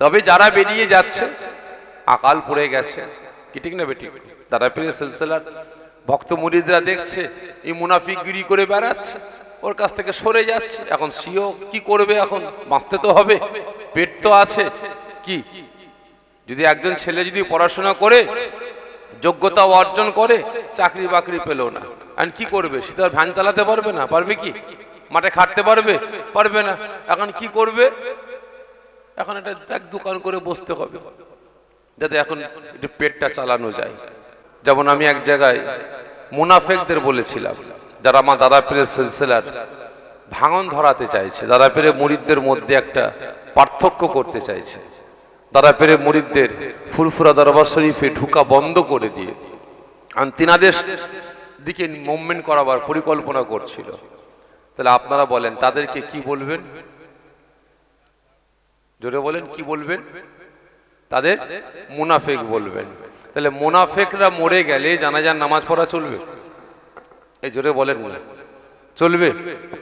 তবে যারা বেরিয়ে যাচ্ছে, আকাল পড়ে গেছে। কি ঠিক না বেটি তারা পেরে সিলসিলার ভক্ত মুরিদরা দেখছে, এই মুনাফিকগিরি করে বেড়াচ্ছে, ওর কাছ থেকে সরে যাচ্ছে। এখন সিও কি করবে এখন? বাঁচতে তো হবে, পেট তো আছে। কি? যদি একজন ছেলে যদি পড়াশোনা করে, যোগ্যতা অর্জন করে, চাকরি বাকরি পেল না। আর কি করবে? সে তো ভ্যান চালাতে পারবে না, পারবে কি? মাঠে খাটতে পারবে? পারবে না। এখন কি করবে? এখন একটা এক দোকান করে বসতে হবে। যাতে এখন একটু পেটটা চালানো যায়। যেমন আমি এক জায়গায় মুনাফেকদের বলেছিলাম, যারা আমার দাদা পীরের সিলসিলার ভাঙন ধরাতে চাইছে দাদা পীরের মুরিদদের মধ্যে একটা পার্থক্য করতে চাইছে। দাদা পীরের মুরিদদের ফুরফুরা দরবার শরীফে ঢুকা বন্ধ করে দিয়ে আর তিনাদের দিকে মুভমেন্ট করাবার পরিকল্পনা করছিল। তাহলে আপনারা বলেন, তাদেরকে কি বলবেন? জোরে বলেন, কি বলবেন? তাদের মুনাফেক বলবেন। তাহলে মুনাফেকরা মরে গেলে জানাজার নামাজ পড়া চলবে? এই জোরে বলেন না চলবে?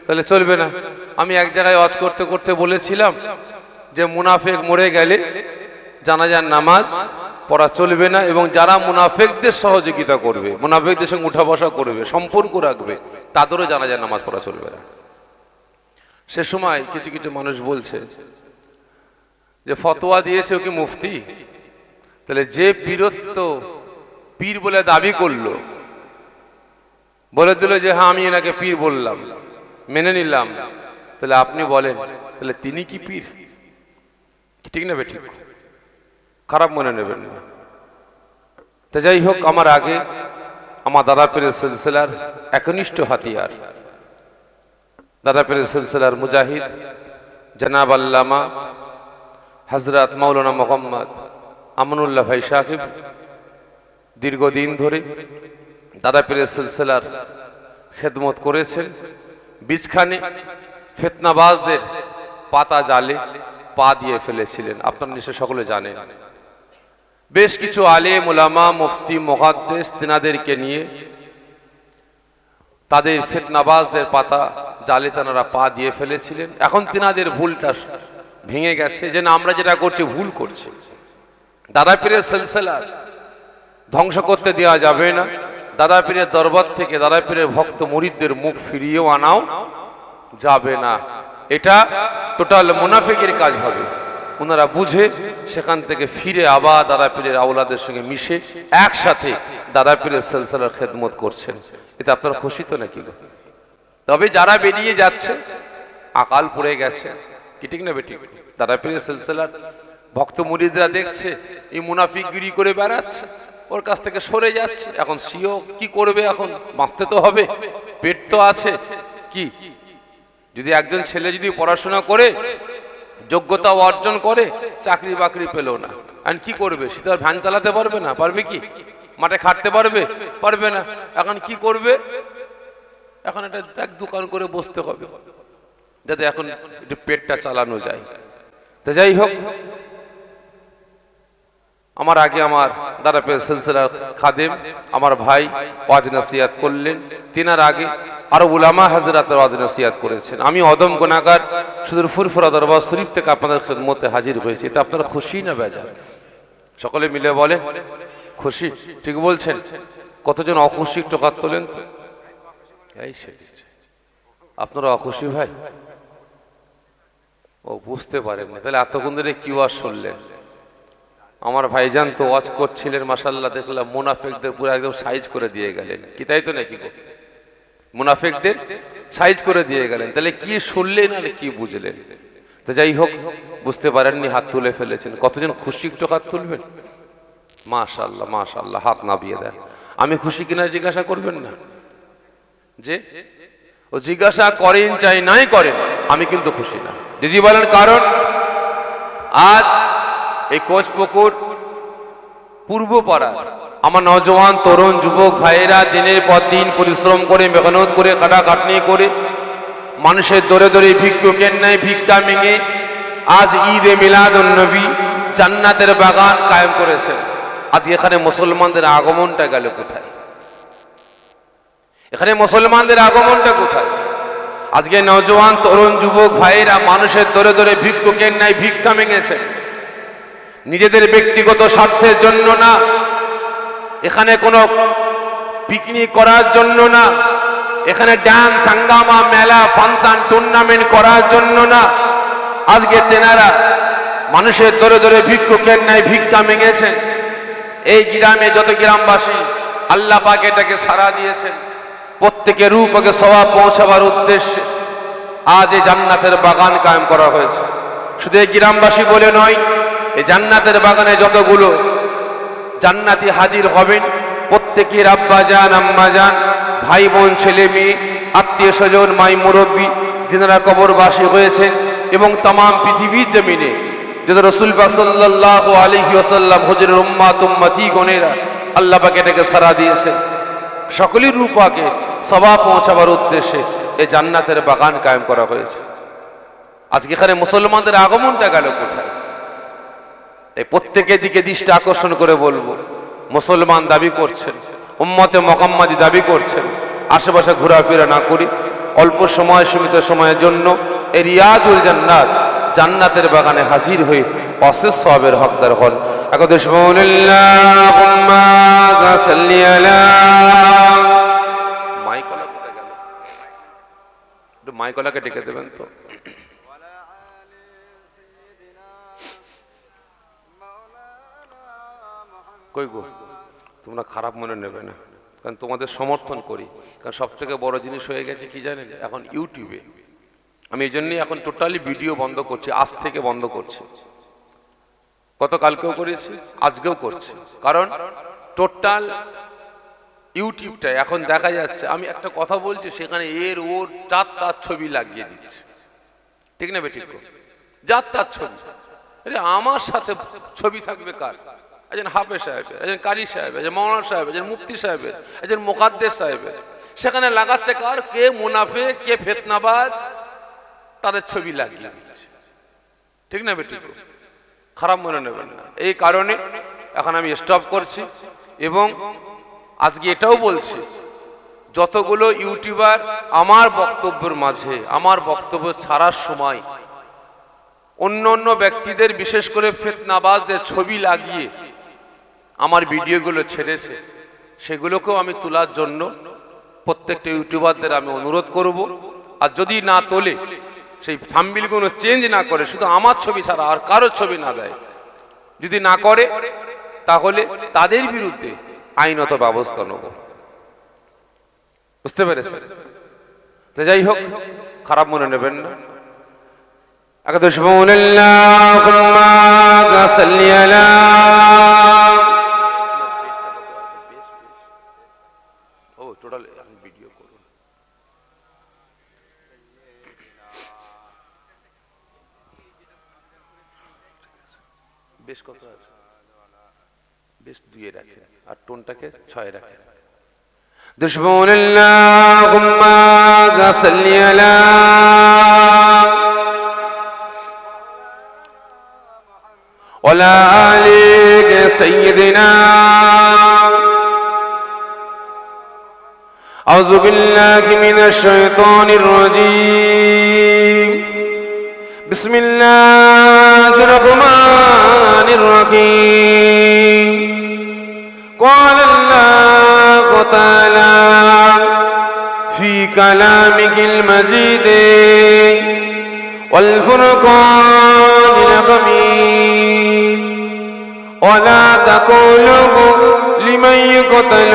তাহলে চলবে না। আমি এক জায়গায় অজ করতে করতে বলেছিলাম যে মুনাফেক মরে গেলে জানাজার নামাজ পড়া চলবে না এবং যারা মুনাফেকদের সহযোগিতা করবে, মুনাফেকদের সঙ্গে উঠা বসা করবে, সম্পর্ক রাখবে, তাদেরও জানাজার নামাজ পড়া চলবে না। সে সময় কিছু কিছু মানুষ বলছে যে ফতোয়া দিয়েছে ও কি মুফতি? তাহলে যে বীরত্ব পীর বলে দাবি করল, বলে দিল যে হ্যাঁ আমি এনাকে পীর বললাম, মেনে নিলাম। তাহলে আপনি বলেন, তাহলে তিনি কি পীর? ঠিক না বেঠিক? খারাপ মনে নেবেন না। তা যাই হোক, আমার আগে, আমার দাদা পীরের সিলসিলার একনিষ্ঠ হাতিয়ার। দাদা পীরের সিলসিলার মুজাহিদ, জনাব আল্লামা হজরত মৌলানা মোহাম্মদ আমনুল্লাহ ভাই সাহেব দীর্ঘদিন ধরে দাদা পীরের সিলসিলার খেদমত করেছেন। বীজখানে ফেতনাবাজদের পাতা জালে পা দিয়ে ফেলেছিলেন। আপনার নিশ্চয় সকলে জানেন। বেশ কিছু আলে মোলামা মুফতি মহাদ্দেশ তিনাদেরকে নিয়ে তাদের ফেতনাবাজদের পাতা জালে তেনারা পা দিয়ে ফেলেছিলেন। এখন তিনাদের ভুলটা ভেঙে গেছে, যে না, আমরা যেটা করছি, ভুল করছি। দাদা পীরের সিলসিলা ধ্বংস করতে দেওয়া যাবে না। দাদা পীরের দরবার থেকে দাদা পীরের ভক্ত মুরিদদের মুখ ফিরিয়েও আনাও যাবে না। এটা টোটাল মুনাফিকের কাজ হবে। ওনারা বুঝে সেখান থেকে ফিরে আবার দাদা পীরের আওলাদের সঙ্গে মিশে একসাথে দাদা পীরের সেলসেলার খেদমত করছেন। এটা আপনার খুশি তো নাকি তবে যারা বেরিয়ে যাচ্ছে, আকাল পড়ে গেছে। কি ঠিক। না বেটি দাদা পীরের সেলসেলার ভক্ত মুরিদরা দেখছে, এই মুনাফিকগিরি করে বেড়াচ্ছে, ওর কাছ থেকে সরে যাচ্ছে। এখন সিও কি করবে এখন? বাঁচতে তো হবে, পেট তো আছে। কি? যদি একজন ছেলে যদি পড়াশোনা করে, যোগ্যতা অর্জন করে, চাকরি বাকরি পেল না। আর কি করবে? সে তো ভ্যান চালাতে পারবে না, পারবে কি? মাঠে খাটতে পারবে? পারবে না। এখন কি করবে? এখন একটা এক দোকান করে বসতে হবে। যাতে এখন একটু পেটটা চালানো যায়। তো যাই হোক, আমার আগে আমার দাদা পে সিলসিলার খাদেম, আমার ভাই ওয়াজ নাসিয়াত করলেন। তিনার আগে আরও উলামা হাজরাত ওয়াজ নাসিয়াত করেছেন। আমি অদম গোনাগার শুধু ফুরফুরা দরবার শরীফ থেকে আপনাদের খেদমতে হাজির হয়েছি। এটা আপনারা খুশি না বেজা সকলে মিলে বলে, খুশি? ঠিক বলছেন? কতজন অখুশি একটু হাত তোলেন আপনারা অখুশি ভাই? ও বুঝতে পারেন না তাহলে এতক্ষণ ধরে কি ওয়াজ শুনলেন? আমার ভাইজান তো ওয়াজ করছিলেন মাসাল্লাহ দেখলাম মুনাফেকদের পুরো একদম সাইজ করে দিয়ে গেলেন। কি তাই তো নাকি গো? মুনাফেকদের সাইজ করে দিয়ে গেলেন। তাহলে কি শুনলেন আর কি বুঝলেন? তো যাই হোক, বুঝতে পারেননি, হাত তুলে ফেলেছেন। কতজন খুশি একটু হাত তুলবেন? মাশাল্লাহ মাশাল্লাহ হাত নাবিয়ে দেন। আমি খুশি কিনা জিজ্ঞাসা করবেন না? যে? ও জিজ্ঞাসা করেন চাই, নাই করেন। আমি কিন্তু খুশি না। দিদি বলেন, কারণ আজ এই কোচপুকুর পূর্বপাড়া আমার নজওয়ান তরুণ যুবক ভাইয়েরা দিনের পর দিন পরিশ্রম করে, মেহনত করে, কাটাকাটনি করে, মানুষের দরে দরে ভিক্ষুকের ন্যায় ভিক্ষা মেঙে আজ ঈদে মিলাদ নবী জান্নাতের বাগান কায়েম করেছে। আজ এখানে মুসলমানদের আগমনটা গেল কোথায়? এখানে মুসলমানদের আগমনটা কোথায়? আজকে নজওয়ান তরুণ যুবক ভাইয়েরা মানুষের দরে দরে ভিক্ষুকের ন্যায় ভিক্ষা মেঙেছে। নিজেদের ব্যক্তিগত স্বার্থের জন্য না, এখানে কোনো পিকনিক করার জন্য না, এখানে ডান্স হাঙ্গামা, মেলা ফাংশন টুর্নামেন্ট করার জন্য না। আজকে তেনারা মানুষের দরে দরে ভিক্ষুকের ন্যায় ভিক্ষা মেঙেছেন এই গ্রামে যত গ্রামবাসী আল্লাহ পাক এটাকে সারা দিয়েছেন। প্রত্যেকের রূপকে সবাব পৌঁছাবার উদ্দেশ্যে আজ এই জান্নাতের বাগান কায়েম করা হয়েছে। শুধু এই গ্রামবাসী বলে নয়, এই জান্নাতের বাগানে যতগুলো জান্নাতি হাজির হবেন, প্রত্যেকের আব্বা যান, আম্মা যান, ভাই বোন, ছেলে মেয়ে, আত্মীয় স্বজন, মাই মুরব্বী, যিনারা কবরবাসী হয়েছেন এবং তাম পৃথিবীর জমিনে যেটা রসুল সাল্লাহ আলহি আসাল্লাম হজরের উম্মা তুম্মাতি গণেরা আল্লাহ পাক এটাকে সারা দিয়েছেন। সকলের রূপাকে সভা পৌঁছাবার উদ্দেশ্যে এই জান্নাতের বাগান কায়েম করা হয়েছে। আজকে এখানে মুসলমানদের আগমনটা গেল কোথায়? এই প্রত্যেকের দিকে দৃষ্টি আকর্ষণ করে বলব, মুসলমান দাবি করছেন, উম্মতে মকাম্মাদি দাবি করছেন, আশেপাশে ঘোরাফেরা না করি, অল্প সময় সীমিত সময়ের জন্য এই রিয়াজুল জান্নাত জান্নাতের বাগানে হাজির হয়ে অশেষ সবের হকদার হন। একদেশ মাইকলা মাইকলাকে ডেকে দেবেন তো। কই গো, তোমরা খারাপ মনে নেবে না, কারণ তোমাদের সমর্থন করি। কারণ সব থেকে বড় জিনিস হয়ে গেছে কি জানেন? এখন ইউটিউবে আমি এই জন্যই এখন টোটালি ভিডিও বন্ধ করছি, আজ থেকে বন্ধ করছি। গতকালকেও করেছি, আজকেও করছি। কারণ টোটাল ইউটিউবটা এখন দেখা যাচ্ছে, আমি একটা কথা বলছি, সেখানে এর ওর চার তার ছবি লাগিয়ে দিচ্ছে। ঠিক না বেঠিক যার তার ছবি। আমার সাথে ছবি থাকবে কার? একজন হাফে সাহেবের একজন কারি সাহেব, একজন মৌলানা সাহেব, একজন মুফতি সাহেবের একজন মোকাদ্দের সাহেবের সেখানে লাগাচ্ছে কার? কে মুনাফে, কে ফেতনাবাজ? তাদের ছবি লাগিয়ে দিচ্ছে। ঠিক না বেটি খারাপ মনে নেবেন না। এই কারণে এখন আমি স্টপ করছি এবং আজকে এটাও বলছি, যতগুলো ইউটিউবার আমার বক্তব্যের মাঝে, আমার বক্তব্য ছাড়ার সময়, অন্য অন্য ব্যক্তিদের বিশেষ করে ফেতনাবাজদের ছবি লাগিয়ে আমার ভিডিওগুলো ছেড়েছে, সেগুলোকেও আমি তোলার জন্য প্রত্যেকটা ইউটিউবারদের আমি অনুরোধ করব। আর যদি না তোলে, সেই থাম্বিলগুলো চেঞ্জ না করে, শুধু আমার ছবি ছাড়া আর কারোর ছবি না দেয়। যদি না করে, তাহলে তাদের বিরুদ্ধে আইনত ব্যবস্থা নেব বুঝতে পেরেছেন তো যাই হোক খারাপ মনে নেবেন না أقدش بقول اللهم صل على ও টোটাল ভিডিও করুন বেশ কত আছে বেশ দুইয়ে রাখেন আর টোনটাকে ছয় রাখেন دشبون اللهم صل على ولا آلك سيدنا أعوذ بالله من الشيطان الرجيم بسم الله الرحمن الرحيم. قال الله تعالى في كلامك المجيد والفرقان الحميد ولا تقولوا لمن يقتل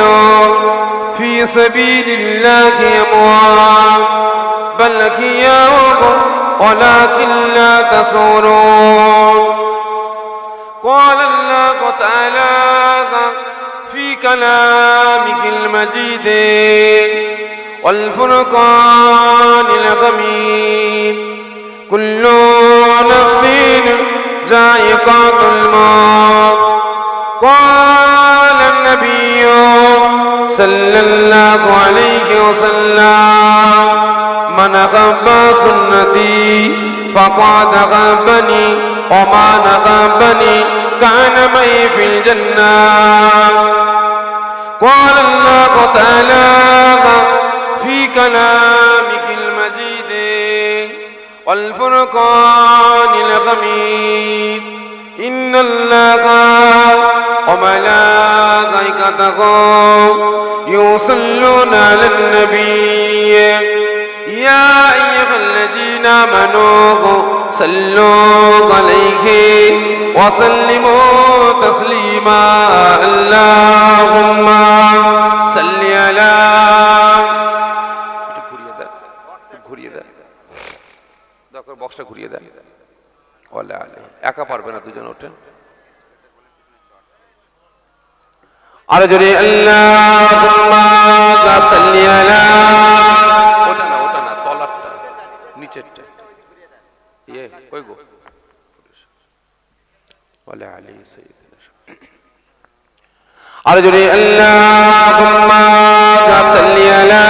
في سبيل الله أموات بل أحياء ولكن لا تشعرون قال الله تعالى في كلامك المجيد؟ والفرقان الحميد كل نفس ذائقة الموت. قال النبي صلى الله عليه وسلم من أحب سنتي فقد أحبني وما نغبني كان معي في الجنة. قال الله تعالى في كلامك المجيد والفرقان الحميد إن الله وملائكته يصلون على النبي. يا أيها الذين آمنوا صلوا عليه وسلموا تسليما اللهم صل على একটু ঘুরিয়ে দেন একটু ঘুরিয়ে দেন দরকার বক্সটা ঘুরিয়ে দেন ওয়ালা আলে একা পারবে না দুজন ওঠেন আরো জোরে আল্লাহুম্মা সাল্লি আলা কই গো ওয়ালা আলি সাইয়্যিদিনা আরো জোরে আল্লাহুম্মা সাল্লি আলা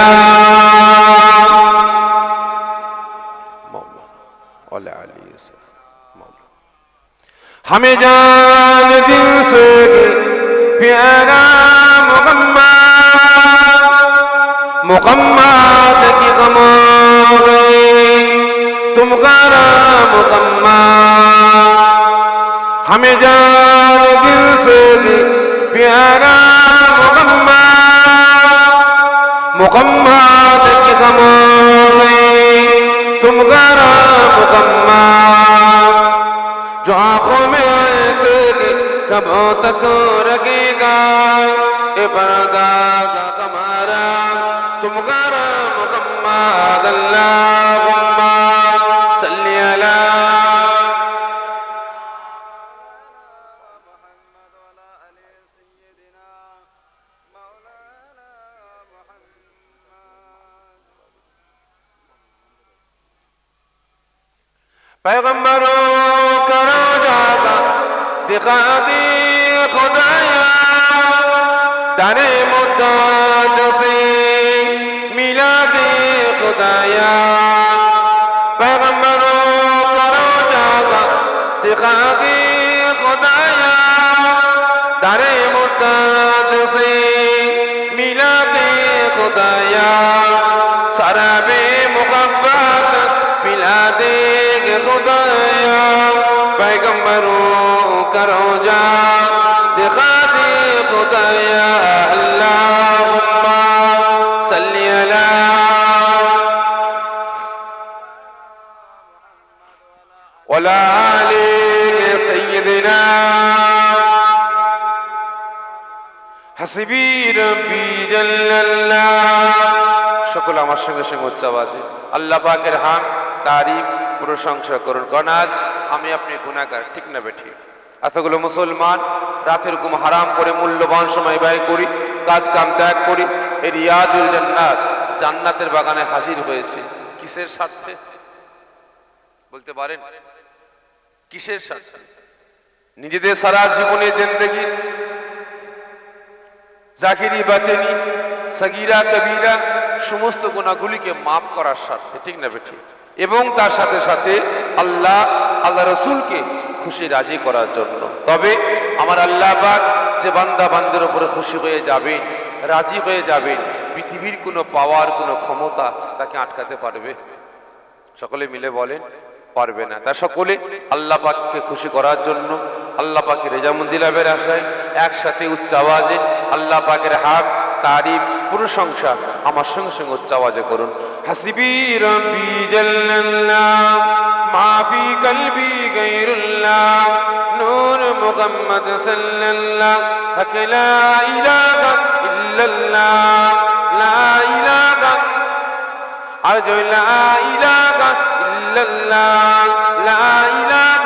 मौला और अली से मौला हमें जान दिल से प्यारा मुकम्मद मुकम्मद की गमो गए तुम गारा मुकम्मद हमें जान दिल से प्यारा मुकम्मद मुकम्मद की गमो गए तुम गारा मुकम्मद जो आंखों में तेरे कब तक रखेगा ए पर्दा का कमारा तुम गारा मुकम्मद अल्लाहुम्मा पैगंबरों का रोजादा दिखा दी खुदाया दाने मुद्दत से मिला दे खुदाया पैगंबरों का रोजादा दिखा दी खुदाया दाने روجا بخاطي خطايا اللهم صل على ولا علي سيدنا حسبي ربي جل সকল আমার সঙ্গে সঙ্গে উচ্চাবাজে আল্লাহ পাকের তারিফ প্রশংসা করুন গণাজ আমি আপনি গুণাগার ঠিক না বেঠিয়ে এতগুলো মুসলমান রাতের ঘুম হারাম করে মূল্যবান সময় ব্যয় করি, কাজ কাম ত্যাগ করি এই রিয়াজুল জান্নাত, জান্নাতের বাগানে হাজির হয়েছে। কিসের স্বার্থে? বলতে পারেন, কিসের স্বার্থে? নিজেদের সারা জীবনে জিন্দগি, জাকিরি বাতেনি, সগিরা কবিরা, সমস্ত গুণাগুলিকে মাফ করার স্বার্থে, ঠিক না বেঠি? এবং তার সাথে সাথে আল্লাহ আল্লাহ রসুলকে খুশি রাজি করার জন্য। তবে আমার আল্লাহ পাক যে বান্দা বান্দের উপরে খুশি হয়ে যাবেন, রাজি হয়ে যাবেন, পৃথিবীর কোনো পাওয়ার, কোনো ক্ষমতা তাকে আটকাতে পারবে? সকলে মিলে বলেন, পারবে না। তা সকলে আল্লাহ পাককে খুশি করার জন্য, আল্লাহ পাকের রেজামন্দি লাভের আশায় একসাথে উচ্চ আওয়াজে আল্লাহ পাকের হাত তারিফ, প্রশংসা, আমার সঙ্গে সঙ্গে উচ্চ আওয়াজে করুন। হাসিবি ইলাহা আজ লা ইলাহা ইল্লাল্লাহ, লা ইলাহা